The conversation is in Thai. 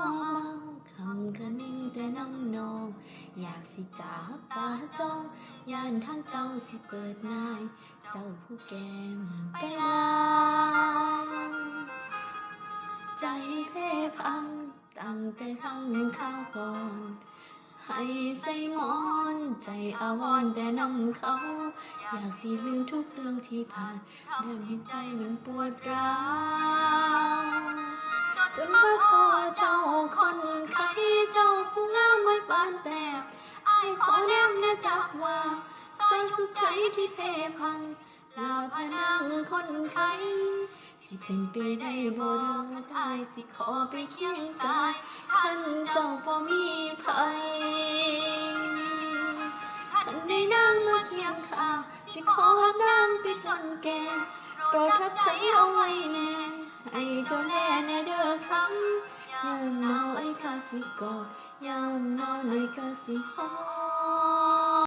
เมาคำก็นิ่งแต่น้ำนอง อยากสิจับตาจ้องยานทางเจ้าสิเปิดนาย เจ้าผู้แก้มไปลายใจเพ่พังตั้งแต่ทั้งคราวก่อนให้ใส่หมอนใจอาวรแต่นำเขา อยากสิลืมทุกเรื่องที่ผ่านเดินให้ใจมันปวดร้าว คนใครเจ้าผู้งามไม่ปานแต่ไอ้ขอแนมนะจักว่าใส่สุขใจที่เพพังลาพนังคนไข้สิเป็นไปได้บ่เรื่องใครสิขอไปเคียงกายคันเจ้าบ่มีภัยคันได้นางมาเคียงข้างสิขอนางไปจนแก่โปรดรับใจเอาไว้แน่ให้เจ้าแน่แน่เด้อคำอ้กาสิกอดยา มนอนไอ้กาสิหอม